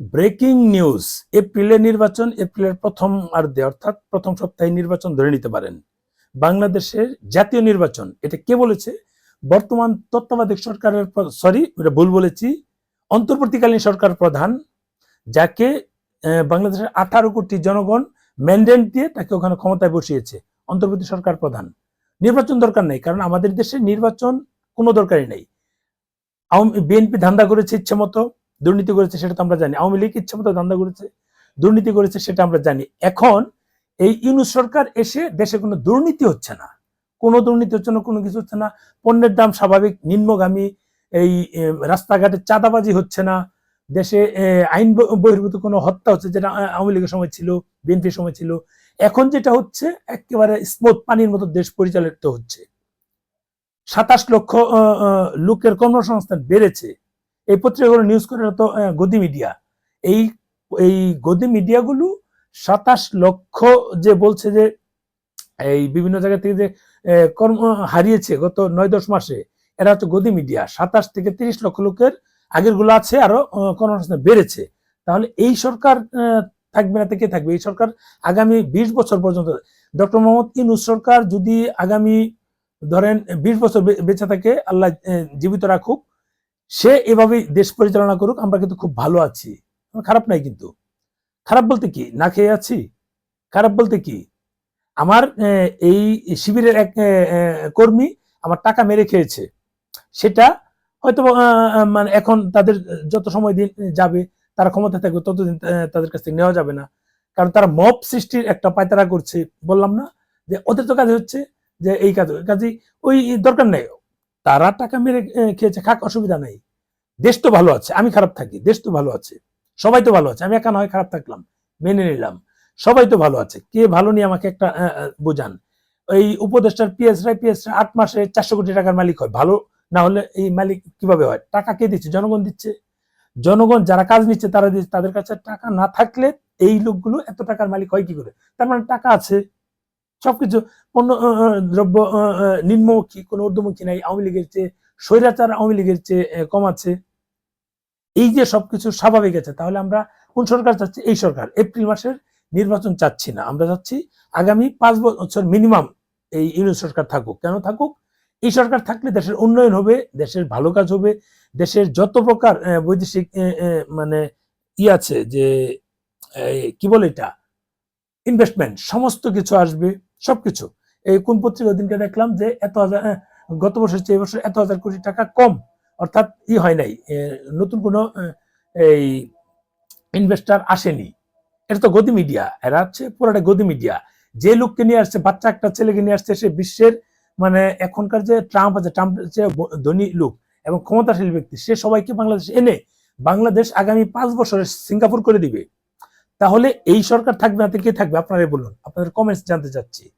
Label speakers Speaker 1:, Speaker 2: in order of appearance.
Speaker 1: Breaking news এপ্রিলের নির্বাচন, এপ্রিলের প্রথম অর্ধে অর্থাৎ প্রথম সপ্তাহে নির্বাচন ধরে নিতে পারেন। বাংলাদেশের জাতীয় নির্বাচন, এটা কে বলেছে? বর্তমান তত্ত্বাবধায়ক সরকারের সরি, এটা ভুল বলেছি। অন্তর্বর্তীকালীন সরকার প্রধান, যাকে বাংলাদেশের আঠারো কোটি জনগণ ম্যান্ডেট দিয়ে তাকে ওখানে ক্ষমতায় বসিয়েছে। অন্তর্বর্তী সরকার প্রধান। নির্বাচন দরকার নেই, কারণ আমাদের দেশে নির্বাচন কোনো দরকারই নেই। বিএনপি ধান্দা করেছে ইচ্ছে মতো দুর্নীতি করেছে সেটা তো আমরা জানি। আওয়ামী লীগ ইচ্ছে মতো ধান্দা করেছে, দুর্নীতি করেছে সেটা আমরা জানি। এখন এই ইউনুস সরকার এসে দেশে কোনো দুর্নীতি হচ্ছে না। কোনো দুর্নীতি হচ্ছে না, কোনো কিছু হচ্ছে না। পণ্যের দাম স্বাভাবিক, নিম্নগামী, এই রাস্তাঘাটে চাঁদাবাজি হচ্ছে না। দেশে আইন বহির্ভূত কোনো হত্যা হচ্ছে যেটা আওয়ামী লীগের সময় ছিল বিএনপির সময় ছিল। এখন যেটা হচ্ছে, একেবারে স্মুথ পানির মতো দেশ পরিচালিত হচ্ছে। সাতাশ লক্ষ লোকের কর্মসংস্থান বেড়েছে। এই পত্রিকাগুলো নিউজ করে তো গদি মিডিয়া এই এই গদি মিডিয়াগুলো সাতাশ লক্ষ যে বলছে যে, এই বিভিন্ন জায়গা থেকে যে কর্ম হারিয়েছে গত নয় দশ মাসে, এরা হচ্ছে গদি মিডিয়া সাতাশ থেকে তিরিশ লক্ষ লোকের আগেরগুলো আছে, আরও কর্মসংস্থান বেড়েছে। তাহলে এই সরকার থাকবে না থেকে থাকবে? এই সরকার আগামী বিশ বছর পর্যন্ত, ডক্টর মোহাম্মদ ইনুস সরকার যদি আগামী, ধরেন, বিশ বছর বেঁচে থাকে, আল্লাহ জীবিত রাখুক সে এভাবেই দেশ পরিচালনা করুক, আমরা কিন্তু খুব ভালো আছি। খারাপ নাই কিন্তু। খারাপ বলতে কি? না খেয়ে আছি। খারাপ বলতে কি? আমার এই শিবিরের এক কর্মী আমার টাকা মেরে খেয়েছে। সেটা হয়তো মানে এখন তাদের যত সময় দিন যাবে, তারা ক্ষমতা থাকবে, ততদিন তাদের কাছ থেকে নেওয়া যাবে না। কারণ তারা মব সৃষ্টির একটা পায়তারা করছে, বললাম না? যে ওদের তো কাজ হচ্ছে যে এই কাজ কাজে ওই দরকার নেই। তারা টাকা মেরে খেয়েছে, খাক, অসুবিধা নেই। দেশ তো ভালো আছে, আমি খারাপ থাকি, দেশ তো ভালো আছে, সবাই তো ভালো আছে, আমি একা নয়, খারাপ থাকলাম, মেনে নিলাম, সবাই তো ভালো আছে, কে ভালো নিয়ে আমাকে একটা বোঝান? এই উপদেষ্টার পিএস রায়, পিএস আট মাসে চারশো কোটি টাকার মালিক হয়, ভালো না হলে এই মালিক কীভাবে হয়? টাকা কে দিচ্ছে? জনগণ দিচ্ছে। জনগণ যারা কাজ নিচ্ছে, তারা দিচ্ছে, তাদের কাছে টাকা না থাকলে এই লোকগুলো এত টাকার মালিক হয় কি করে? তার মানে টাকা আছে সবকিছু পণ্য দ্রব্য নিম্নমুখী, কোনো ঊর্ধ্বমুখী নাই, আওয়ামী লীগের চেয়ে স্বৈরাচার আওয়ামী লীগের চেয়ে কম আছে। এই যে সবকিছু স্বাভাবিক আছে, তাহলে আমরা কোন সরকার চাচ্ছি? এই সরকার। এপ্রিল মাসের নির্বাচন চাচ্ছি না। আমরা চাচ্ছি আগামী পাঁচ বছর মিনিমাম এই ইউনিয়ন সরকার থাকুক। কেন থাকুক? এই সরকার থাকলে দেশের উন্নয়ন হবে, দেশের ভালো কাজ হবে, দেশের যত প্রকার বৈদেশিক মানে ই আছে যে কি বলে এটা? ইনভেস্টমেন্ট সমস্ত কিছু আসবে। সবকিছু। এই কোন পত্রিকা দিনকে দেখলাম যে এত হাজার গত বছর চেয়ে বছর এত হাজার কোটি টাকা কম, অর্থাৎ ই হয় নাই নতুন কোনো এই ইনভেস্টার আসেনি। এটা তো গদি মিডিয়া এরা হচ্ছে পুরাটা গদি মিডিয়া যে লোককে নিয়ে আসছে, বাচ্চা একটা ছেলেকে নিয়ে আসছে, সে বিশ্বের মানে এখনকার যে ট্রাম্প আছে ট্রাম্প যে ধনী লোক এবং ক্ষমতাশীল ব্যক্তি, সে সবাইকে বাংলাদেশ এনে, বাংলাদেশ আগামী পাঁচ বছরে সিঙ্গাপুর করে দিবে। তাহলে এই সরকার থাকবে না কে থাকবে? আপনারা বলুন। আপনাদের কমেন্টস জানতে চাচ্ছি।